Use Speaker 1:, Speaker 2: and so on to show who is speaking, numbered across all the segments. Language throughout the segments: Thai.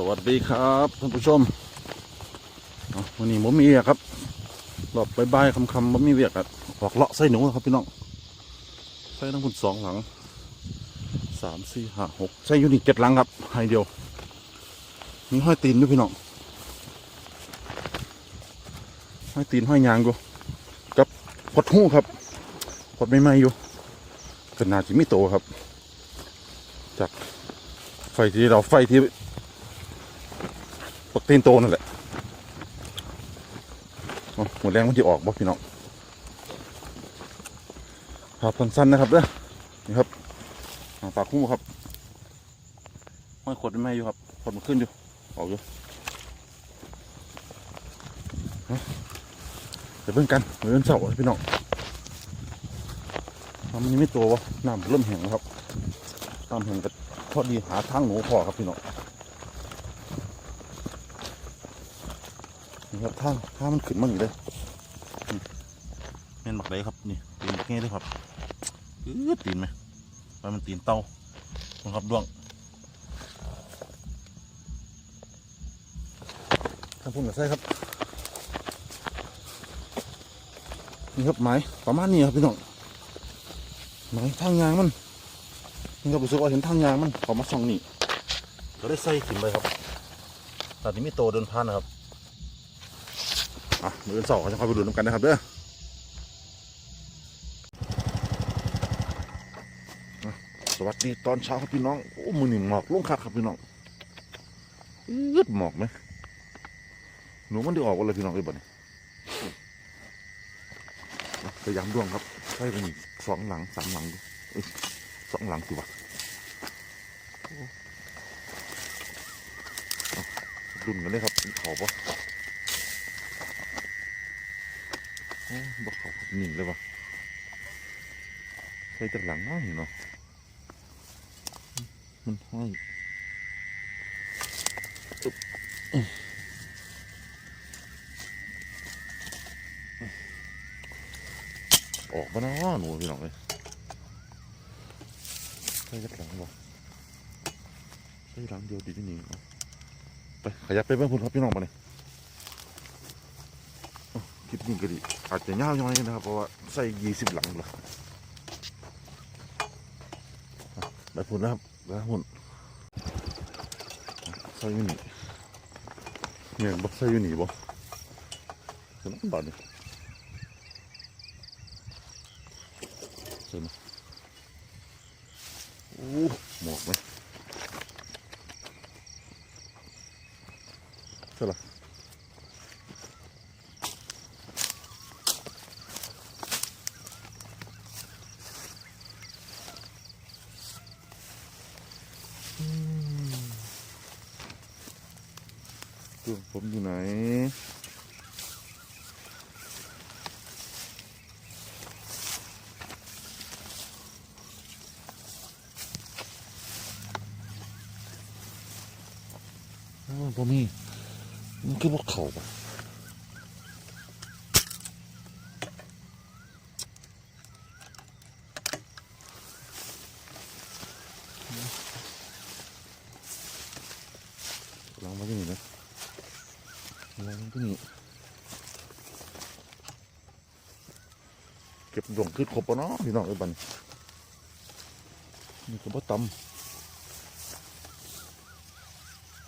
Speaker 1: สวัสดีครับท่านผู้ชมวันนี้ผมมีเวียครับหลบใบายๆคำผมมีเวียกอะออกเลาะไส้หนูครับพี่น้องไส้ทั้งคุณสองหลังสามสี่ห้าหกไส้ยูนิตเจ็ดหลังครับให้เดียวมีห้อยตีนด้วยพี่น้องห้อยตีนห้อยยางอยู่กับพดหู้ครับพดไม่ไหมอยู่เป็นนาจิมิโตครับจากไฟที่เราไฟที่ ตีนโตนั่นแหละหมดแรงมันจะออกบ่พี่น้องครับสั้นๆนะครับเด้อนี่ครับหางปลาคู่ครับห้อยขดไม่อยู่ครับขดมันขึ้นอยู่ออกอยู่เอาเดี๋ยวเบิ่งกันเดี๋ยวเบิ่งเสาพี่น้องทำมันยังไม่โตวะน้ำเริ่มแห้งแล้วครับน้ำแห้งก็พอดีหาทางหนูพอครับพี่น้อง ครับทางทางมันขึ้นมาอยู่เลยอืมแม่นบักเลยครับนี่ตีนบักแง่เลยครับอื้อตีนไหมว่ามันตีนเต่านะครับดวงข้างพุ่นกับใส่ครับ นี่ครับไม้ประมาณนี้ครับพี่น้องไม้ทางยางมันนี่ครับรู้สึกว่าเห็นทางยางมันเขามาส่องนี่ก็ได้ใส่ถิ่มไปครับตอนนี้มีโตเดินผ่านนะครับ อะมือสองจะคอยไปดูน้ำกันนะครับเด้ออะสวัสดีตอนเช้าครับพี่น้อง โอ้มือหนึ่งหมอกลงคักครับพี่น้องยืดหมอกไหมหนูมันได้ออกวันเลยพี่น้องเลยบ่เนี่ยพยายามดวงครับใช่ไปนี่สองหลังสามหลังสองหลังสิวะดุนกันเลยครับเขาปะ โอ้บ่เขาหนีเลยวะใส่จากหลังน้อยเนาะมันห้อยอึ๊บอื้อออกมานะหนูพี่น้องเลยใส่จากหลังวะใส่หลังเดียวดีที่นี่ไปขยับไปเบื้องพุ่นครับพี่น้องมาเลย คลิปนี้ก็ดีอาจจะยาวหน่อยนะครับ เพราะว่าใส่ยี่สิบหลังเละไปพุ่นะครับไปพุ่นใส่ยูนี่เนี่ยบอกใส่ยูนี่บ่สนับบาทนี่ใส่มาโอ้หมวกไหมใช่ละตัวผมอยู่ไหน อ้าว บ่มีมันคือพวกเขาปะลองมาที่นี่นะลอะไรมันก็นี่เก็บดวงขึ้นครบปะเนาะพี่น้องเอ้บันนี่ก็บ่ตำ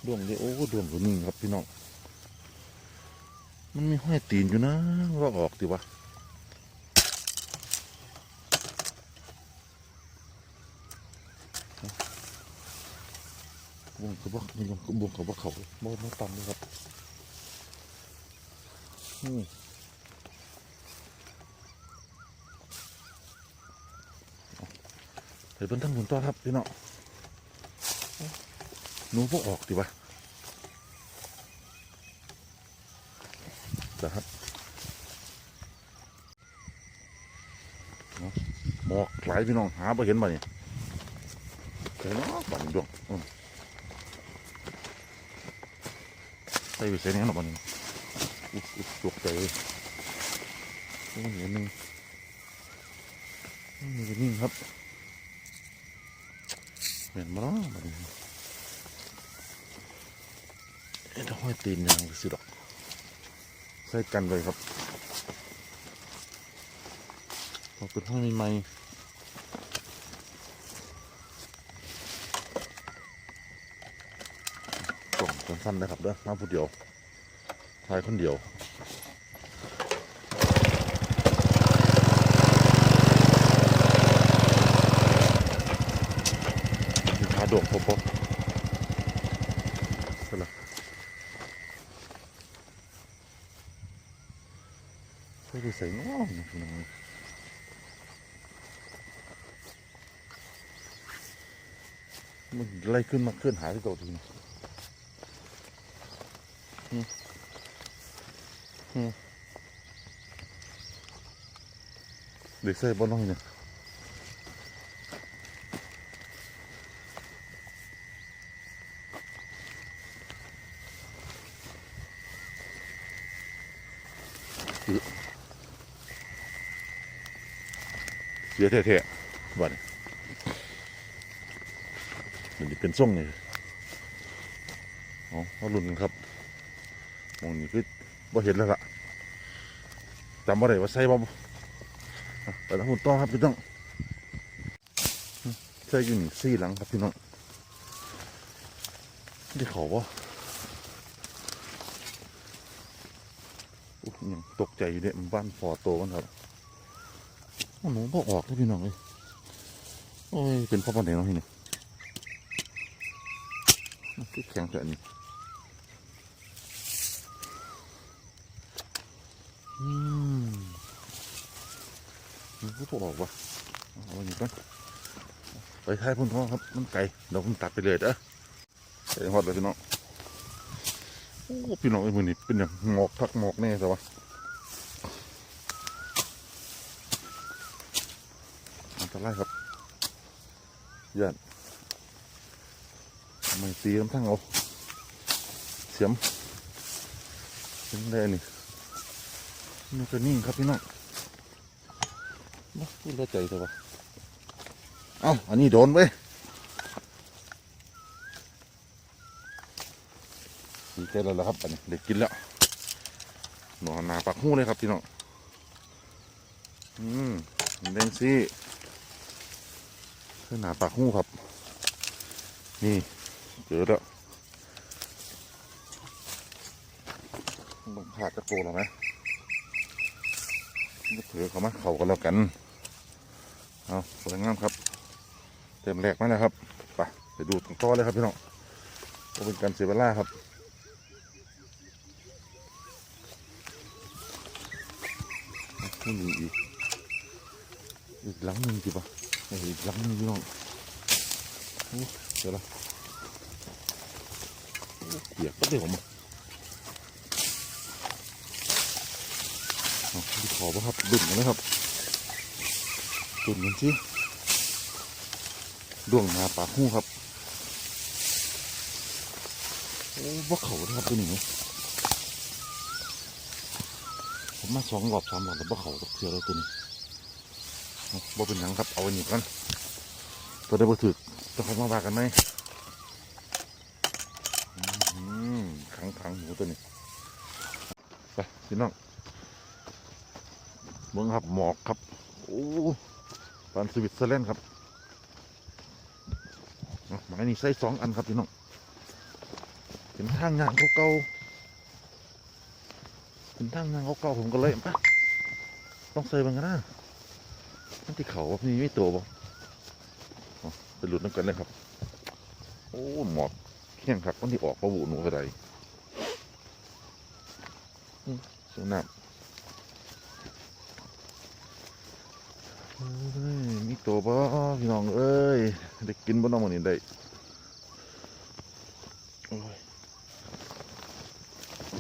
Speaker 1: ดวงเดียวโอ้ดวงตัวนึงครับพี่น้องมันมีห้อยตีนอยู่นะว่าออกดิวะบวงกับว่าบวงบวงกับว่าเขาบ่บ่ตำเลยครับอืมเดี๋ยวเป็นทั้งหุ่นตัวครับพี่น้อง หนูพวกออกดีวะนะครับหมอกหลายพี่น้องหาไปเห็นบ่เนี่ยเห็นเนาะบันดวงอืมใส่ไปใส่เนี้ยหรอยบ่เนี่ยอุ๊ยอุ๊ยตกใจเลยโอ้โหหนึ่งนี่นิ่งครับเหม็นมาเนาะบัดนี้ เอ็ห้อยตีนยางสิดอกใส่กันเลยครับพอเป็นห้อยใหม่ๆกล่องสั้นๆนะครับเด้อมาผู้เดียวทายคนเดียวมีขาด่งปบๆสลับ ไม่ได้ใส่น้อนะพี่น้องมันไล่ขึ้นมาเคลื่อนหายที่ตัวทีนะอืมอืมเด็กใส่บอลน้อยเนี่ย เสียแท้ๆวันมันจะเป็นส่งเลยอ๋อเขาลุ้นครับมองนี่คือบ่เห็นแล้วล่ะจำบ่ได้ว่าใส่บ่อะแต่ละหุ่นต่อครับพี่น้องใส่อยู่นี่สี่หลังครับพี่น้องได้เขาบ่อุ๊ยยังตกใจอยู่เนี่ยมันบ้านฟอโตกันครับ หนูบอออกเลยพี่น้องเลยโอ้ย เป็นพ่อปันไหนเนาะที่นี่คือแข็งแต่อันนี้อืมมันก็บอกว่าเอาอันนี้ก่อนไปท้ายพุ่นท้องครับ มันไกลเดี๋ยวผมตัดไปเลยเด้อไปฮอดเลยพี่น้อง โอ้ พี่น้องไอ้มือนี่เป็นอย่างหมอกทักหมอกแน่แต่ว่า อันตรครับย่านไม่ตีน้ำทั้งเอาเสียมเสียมแดงนี่นี่ก็นิ่งครับพี่น้องมาพูดแล้วใจเถอะวะเอ้าอันนี้โดนเว้ยดีใจแล้วละครับอันนี้เด็กกินแล้วหนอนหนาปักหูเลยครับพี่น้องอืมแดงซี่ คือหนาปากหูครับ นี่เจอแล้วต้องขาดจะโตแล้วไหมถือเขามาเขากันแล้วกัน เอาสวยงามครับ เต็มแรกมาแล้วครับไปไปดูตรงต่อเลยครับพี่น้องก็เป็นการเสียเวลาครับนี่มีอีกอีกหลังหนึ่งจีบะ อ้หลังนี้พี่น้องโอ้เดี๋ยวละเปียกก็เดี๋ยวมาขอบ่ครับดุ่นนะครับดุ่นกันสิดวงนาปากหูครับโอ้บ่เขานะครับตัวนี้ผมมาสองรอบสามรอบแล้วบ่เขาตกเทือแล้วตัวนี้ บ่เป็นหยังครับ เอาอันนี้ก่อนตัวได้บ่ถึกต้องเขามาว่ากันไหมขังขังหมูตัวนี้ไปพี่น้องเมืองครับหมอกครับโอ้ปานสวิตเซอร์แลนด์ครับเอาไม้นี่ใส่สองอันครับพี่น้องเป็นทางงานเก่าๆเป็นทางงานเก่าๆผมก็เลยปะต้องใส่บังนะ มันที่เขาว่ามีไม่ตัวบ่ไปหลุดน้ำกันเลยครับ โอ้หมอกเขี้ยงครับมันที่ออกประบุหนูกระไดเสียงน้ำมีตัวบ่พี่น้องเอ้ยได้กินบ่น้องมันนี่ได้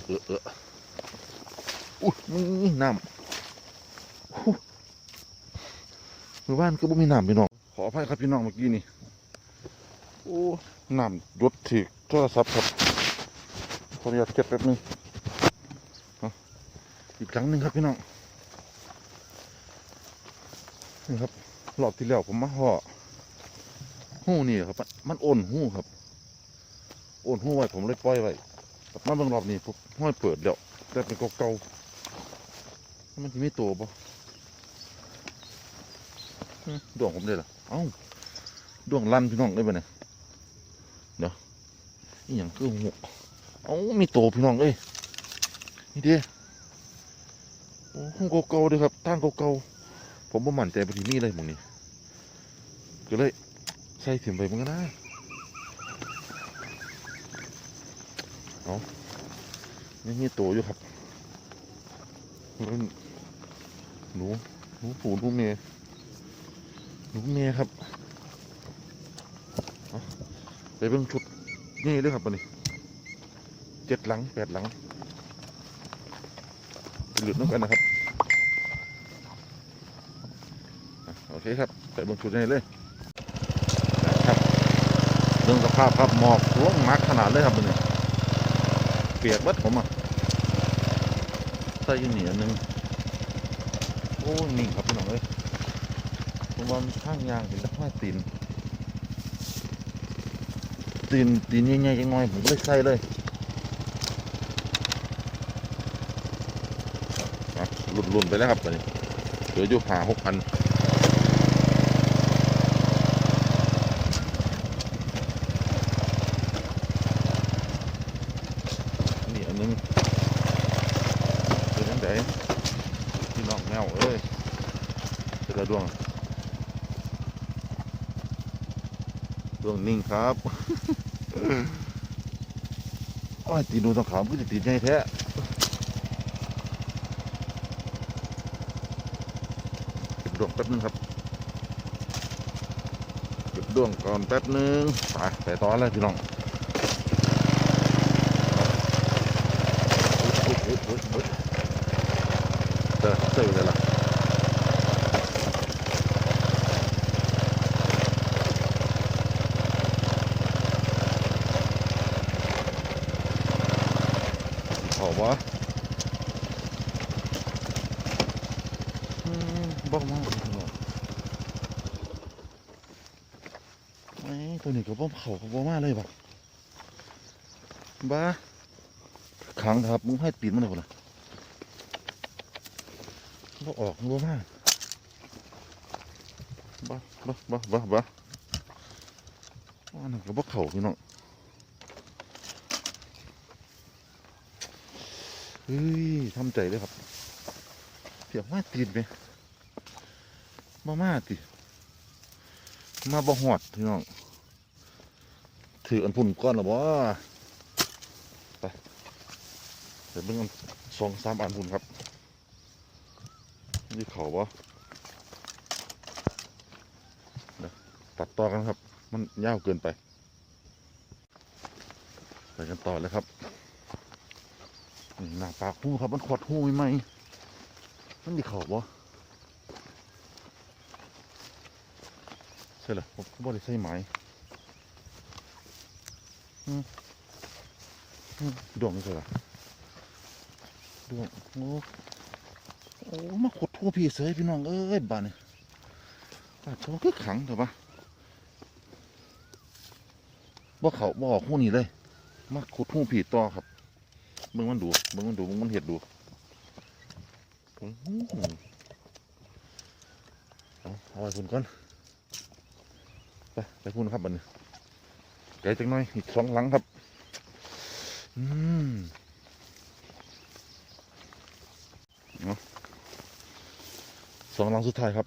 Speaker 1: เออเอออุ้ยน้ำ หมู่บ้านก็บ่มีน้ำพี่น้อง ขออภัยครับพี่น้องเมื่อกี้นี่ โอ้ น้ำหยดถีกโทรศัพท์ครับขออนุญาตเก็บแป๊บนึงอีกครั้งหนึ่งครับพี่น้อง นี่ครับ รอบที่แล้วผมมาห่อหู้นี่ครับ มันโอนหู้ครับ โอนหู้ไว้ผมเลยปล่อยไว้มาเบิ่งรอบนี้ผมห้อยเปิดเดี๋ยวแต่เป็นเก่าๆมันจะไม่ตัวปะ ดวงผมได้หรอเอ้าดวงลั่นพี่น้องได้ปะเนี่ยเดี๋ยวนี่อย่างคือหกเอ้ามีตัวพี่น้องเอ้ยนี่เด้โอ้ห้องเก่าๆเลยครับตั้งเก่าๆผมบ่มั่นใจไปที่นี่เลยมึงนี่ก็เลยใส่ถิ่มไปมึงก็นะยังมีตัวอยู่ครับหนูหนูปู่หนูเมย์ หนูเมย์ครับไปเบิ่งชุดนี่เลยครับวันนี้เจ็ดหลังแปดหลังหลุดน้ำกันนะครับโอเคครับไปเบิ่งชุดนี่เลยครับเรื่องสภาพครับหมอกร่วงมักขนาดเลยครับวันนี้เปียกบัดผมอะใส่ยูนี่อันหนึงโอ้ยนิ่งครับพี่น้องเอ้ย ผมว่ามันข้างยางเห็นแล้วห้อยตีนตีนตีนใหญ่ๆจังหน่อยผมก็เลยใส่เลยหลุดๆไปแล้วครับตอนนี้เหลืออยู่หาหกพันอันหนึงเป็นยังไงพี่น้องแมวเอ้ยเป็นระดวง ดวงนิ่งครับโอ้ยตีนูต้องขาวก็จะตีใหญ่แท้เก็บดวงแป๊บนึงครับ เก็บดวงก่อนแป๊บนึงไปไปต่อแล้วพี่น้องอุ๊ยอุ๊ยอุ๊ยอุ๊ยเจอเจออยู่เลยล่ะ เขาวะอืมบอกมาไม่ตัวนี้ก็บ่เขาก็บ่มาเลยบ่บ้าขังครับมึงให้ตีนมันเลยบ่ล่ะบ่ออกบ่มาบ้าบ้าบ้าบ้าบ้าอันนั้นก็บ่เขาพี่น้อง เฮ้ยทำใจเลยครับเสียงมาตีนไปมามาติมาบ่หอดพี่น้องถืออันพุ่นก้อนหรอบ่ไปเดี๋ยวเบิ่งอันสองสามอันพุ่นครับ นี่เขาบ่ตัดต่อกันครับ มันยาวเกินไป ไปกันต่อเลยครับ หน้าปากหูครับมันขวดหูใหมมันดีเขาบ่ใช่เหรอผมบ่ได้ใส่ไหมอืมอืมดวงนี่ใช่เหรอดวงโอ้โอ้มาขดทั่วพี่เสยพี่น้องเอ้ยบ้านนี่บ้านโชคือขังเถอะปะบ่เขาบ่ออกหูนี่เลยมาขุดหูผีต่อครับ เบิ่งมันดูเบิ่งมันดูเบิ่งมันเห็ดดูเอาเอาไปพุ่นก่อนไปไปพุ่นครับบันี้ไกลจังหน่อยอีกสองหลังครับ อืมเอาะสองหลังสุดท้ายครับ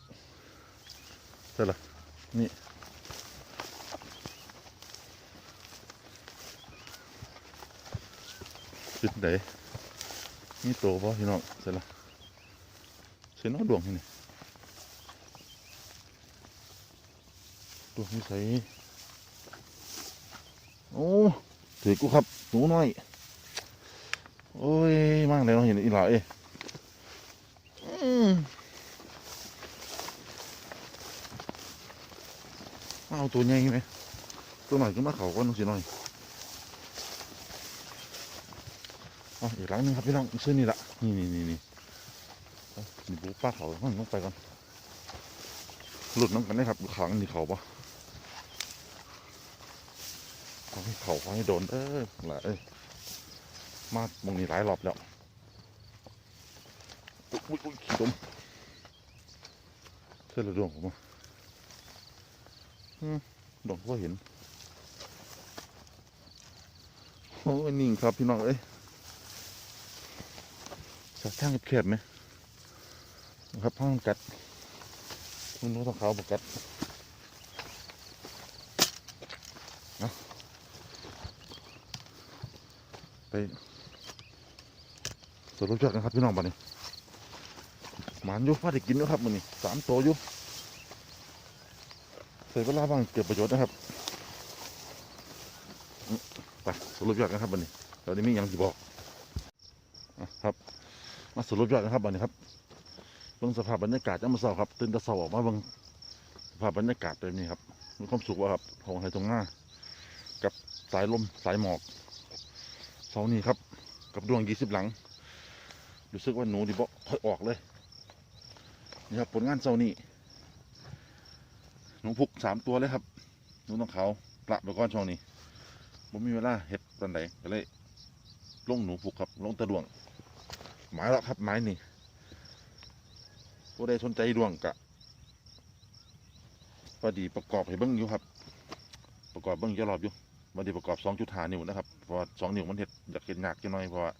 Speaker 1: เสร็จละนี่ จุดไหนมีตัวบ่พี่น้องเสร็จละเสียน้อดวงนี่ดวงนี่ใส่โอ้ถือกูครับหนูน้อยโอ้ยมากเลยน้องเห็นอีหลาเอ้ยเอาตัวใหญ่ไหมตัวหน่อยก็มาเขาก้อนน้องสิหน่อย อ๋ออีกหลังนึงครับพี่น้องชื่อนี่ละนี่นี่นี่นี่นี่บูป้าเขาห้องไปก่อนหลุดน้ำกันได้ครับขังนี่เขาปะขอให้เขาขอให้โดนเออหละเอ้ยมามองนี้หลายรอบแล้วอุ๊ยอุ๊ยขี้ตมเสื้อระดวงผมอะอืมดอกก็เห็นโอ้ยนิ่งครับพี่น้องเอ้ย สักทางแคบไหมนะครับห้องกัดมันนู้ต้องเขาบอกกัดเอาไปสรุปยอดกันครับพี่น้องบ้านนี้หมานอยู่พาได้กินอยู่ครับมันนี่สามตัวอยู่ใส่เวลาบ้างเก็บประโยชน์นะครับไปสรุปยอดกันครับวันนี้ตอนนี้มีหยังจะบอกอะครับ สรุปยอดกันครับวันนี้ครับเบิ่งสภาพบรรยากาศยามมื้อเช้าครับตื่นต่เช้าออกมาเบิ่งสภาพบรรยากาศแบบนี้ครับมีความสุขว่าครับของไทยตรงหน้า กับสายลมสายหมอกเสานี้ครับ กับดวงยี่สิบหลัง รู้สึกว่าหนูดิบ่ค่อยออกเลยนี่ครับผลงานเสานี้หนูพุกสามตัวเลยครับหนูต้องเขาประไปก้อนช่วงนี้ผมมีเวลาเห็ดตอนไหนก็เลยลงหนูผูกครับลงตะดวง หมายแล้วครับหมายนี่ผู้ใดสนใจดวงกะพอดีประกอบให้เบิ้งอยู่ครับ ประกอบเบิ้งจะรอบอยู่วันดีประกอบสองจุดหานิ้วนะครับเพราะสองนิ้วมันเห็ดอยากเห็นหนักจังหน่อยเพราะว่า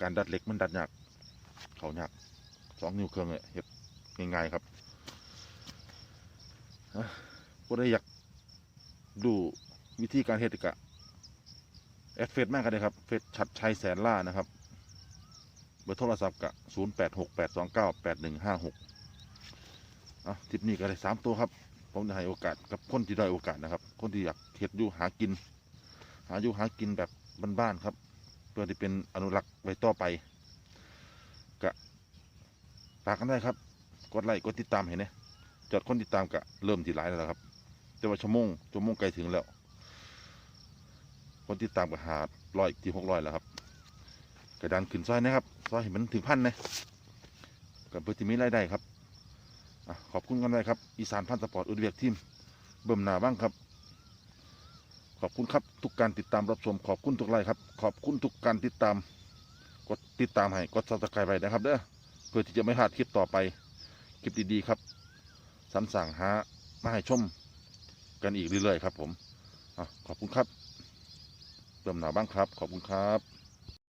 Speaker 1: การดัดเหล็กมันดัดยากเขายากสองนิ้วเครื่องเนี่ยเห็ดง่ายๆครับอะผู้ใดอยากดูวิธีการเฮ็ดกะแอดเฟซมากกันเลยครับเฟซชัดชัยแสนล่านะครับ เบอร์โทรศัพท์กะศูนย์แปดหกแปดสองเก้าแปดหนึ่งห้าหกอะทิปนี้ก็ได้สามตัวครับ ผมจะให้โอกาสกับคนที่ได้โอกาสนะครับ คนที่อยากเฮ็ดอยู่หากิน หาอยู่หากินแบบบ้านๆครับ เพื่อที่เป็นอนุรักษ์ไว้ต่อไปกะฝากกันได้ครับ กดไลค์กดติดตามเห็นไหมจอดคนติดตามกะเริ่มที่หลายแล้วครับแต่ว่าชั่วโมงชั่วโมงไกลถึงแล้ว คนติดตามก็หาร้อยที่หกร้อยแล้วครับ ระดานขึ้นซอยนะครับซอยเห็นมันถึงพันนะกับเพื่อที่มีรายได้ครับอขอบคุณกันไว้ครับ อีสานพันสปอร์ตอุดเวียกทีมเบิ่มหนาบ้างครับ ขอบคุณครับทุกการติดตามรับชมขอบคุณทุกไลค์ครับ ขอบคุณทุกการติดตาม กดติดตามให้กดซับสไครต์ไว้นะครับเด้อเพื่อที่จะไม่พลาดคลิปต่อไปคลิปดีๆครับสรรสั่งหามาให้ชมกันอีกเรื่อยๆครับ ผมอขอบคุณครับเติมหนาบ้างครับ ขอบคุณครับ